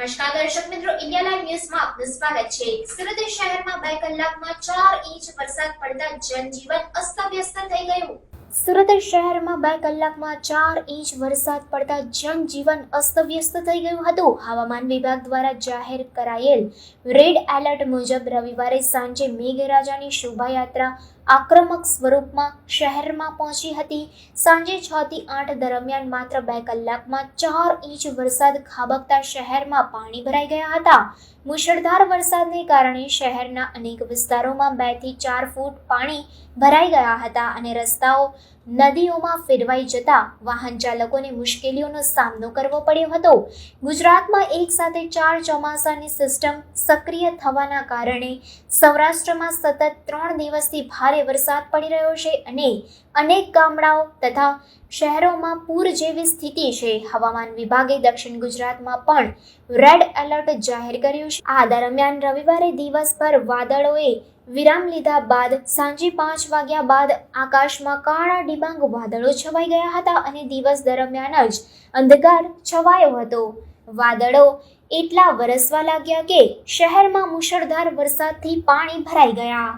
દર્શક મિત્રો, India live ન્યૂઝમાં આપનું સ્વાગત છે. સુરત શહેરમાં બે કલાકમાં ચાર ઇંચ વરસાદ પડતા જનજીવન અસ્તવ્યસ્ત થઈ ગયું. સુરત શહેરમાં બે કલાકમાં ચાર ઇંચ વરસાદ પડતા જનજીવન અસ્તવ્યસ્ત થઈ ગયું હતું. હવામાન વિભાગ દ્વારા જાહેર કરાયેલ રેડ એલર્ટ મુજબ રવિવારે સાંજે મેઘરાજાની શોભાયાત્રા આક્રમક સ્વરૂપમાં શહેરમાં પહોંચી હતી. સાંજે છ થી આઠ દરમિયાન માત્ર બે કલાકમાં ચાર ઇંચ વરસાદ ખાબકતા શહેરમાં પાણી ભરાઈ ગયા હતા. મુશળધાર વરસાદને કારણે શહેરના અનેક વિસ્તારોમાં બેથી ચાર ફૂટ પાણી ભરાઈ ગયા હતા અને રસ્તાઓ નદીઓમાં ફેરવાઈ જતા વાહન ચાલકોને મુશ્કેલીઓનો સામનો કરવો પડ્યો હતો. ગુજરાતમાં એક સાથે ચાર ચોમાસાની સિસ્ટમ સક્રિય થવાના કારણે સૌરાષ્ટ્રમાં સતત ત્રણ દિવસથી ભારે વરસાદ પડી રહ્યો છે અને અનેક ગામડાઓ તથા શહેરોમાં પૂર જેવી સ્થિતિ છે. હવામાન વિભાગે દક્ષિણ ગુજરાતમાં પણ રેડ એલર્ટ જાહેર કર્યું છે. આ દરમિયાન રવિવારે દિવસભર વાદળોએ વિરામ લીધા બાદ સાંજે પાંચ વાગ્યા બાદ આકાશમાં કાળા ડિબાંગ વાદળો છવાઈ ગયા હતા અને દિવસ દરમિયાન જ અંધકાર છવાયો હતો. વાદળો એટલા વરસવા લાગ્યા કે શહેરમાં મુશળધાર વરસાદથી પાણી ભરાઈ ગયા.